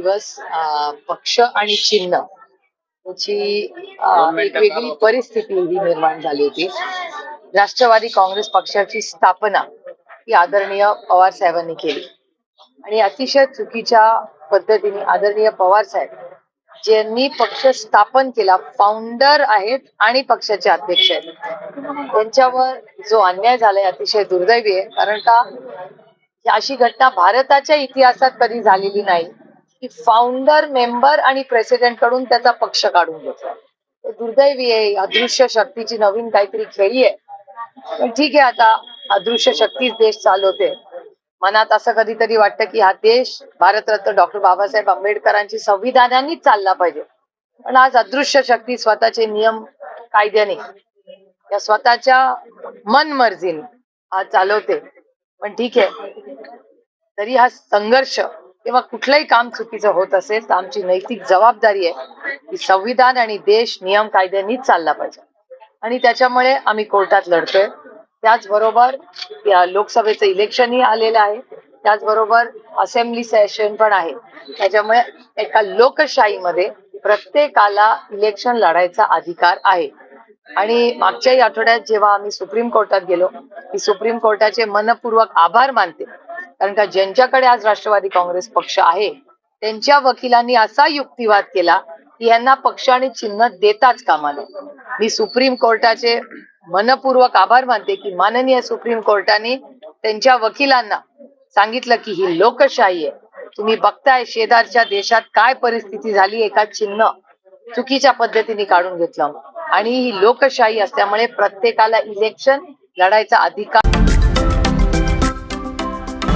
दिवस पक्ष आणि चिन्ह याची एक वेगळी परिस्थिती ही निर्माण झाली होती. राष्ट्रवादी काँग्रेस पक्षाची स्थापना ही आदरणीय पवार साहेबांनी केली. आणि अतिशय चुकीच्या पद्धतीने आदरणीय पवार साहेब ज्यांनी पक्ष स्थापन केला फाउंडर आहेत आणि पक्षाचे अध्यक्ष आहेत. त्यांच्यावर जो अन्याय झालाय अतिशय दुर्दैवी आहे. कारण का अशी घटना भारताच्या इतिहासात कधी झालेली नाही. की फाउंडर मेंबर आणि प्रेसिडेंटकडून त्याचा पक्ष काढून घेतला. दुर्दैवी आहे अदृश्य शक्तीची नवीन काहीतरी खेळी आहे. पण ठीक आहे आता अदृश्य शक्तीच देश चालवते. मनात असं कधीतरी वाटतं की हा देश भारतरत्न डॉक्टर बाबासाहेब आंबेडकरांची संविधानानेच चालला पाहिजे. पण आज अदृश्य शक्ती स्वतःचे नियम कायद्याने या स्वतःच्या मनमर्जीने हा चालवते. पण ठीक आहे तरी हा संघर्ष किंवा कुठलंही काम चुकीचं होत असेल तर आमची नैतिक जबाबदारी आहे की संविधान आणि देश नियम कायद्यांनीच चालला पाहिजे. आणि त्याच्यामुळे आम्ही कोर्टात लढतोय. त्याचबरोबर लोकसभेचं इलेक्शनही आलेलं आहे. त्याचबरोबर असेंब्ली सेशन पण आहे. त्याच्यामुळे एका लोकशाहीमध्ये प्रत्येकाला इलेक्शन लढायचा अधिकार आहे. आणि मागच्याही आठवड्यात जेव्हा आम्ही सुप्रीम कोर्टात गेलो की सुप्रीम कोर्टाचे मनपूर्वक आभार मानते. कारण का ज्यांच्याकडे आज राष्ट्रवादी काँग्रेस पक्ष आहे त्यांच्या वकिलांनी असा युक्तिवाद केला की यांना पक्ष आणि चिन्ह देताच कामा नये मी सुप्रीम कोर्टाचे मनपूर्वक आभार मानते की माननीय सुप्रीम कोर्टाने त्यांच्या वकिलांना सांगितलं की ही लोकशाही आहे. तुम्ही बघताय शेजारच्या देशात काय परिस्थिती झाली एका चिन्ह चुकीच्या पद्धतीने काढून घेतलं. आणि ही लोकशाही असल्यामुळे प्रत्येकाला इलेक्शन लढायचा अधिकार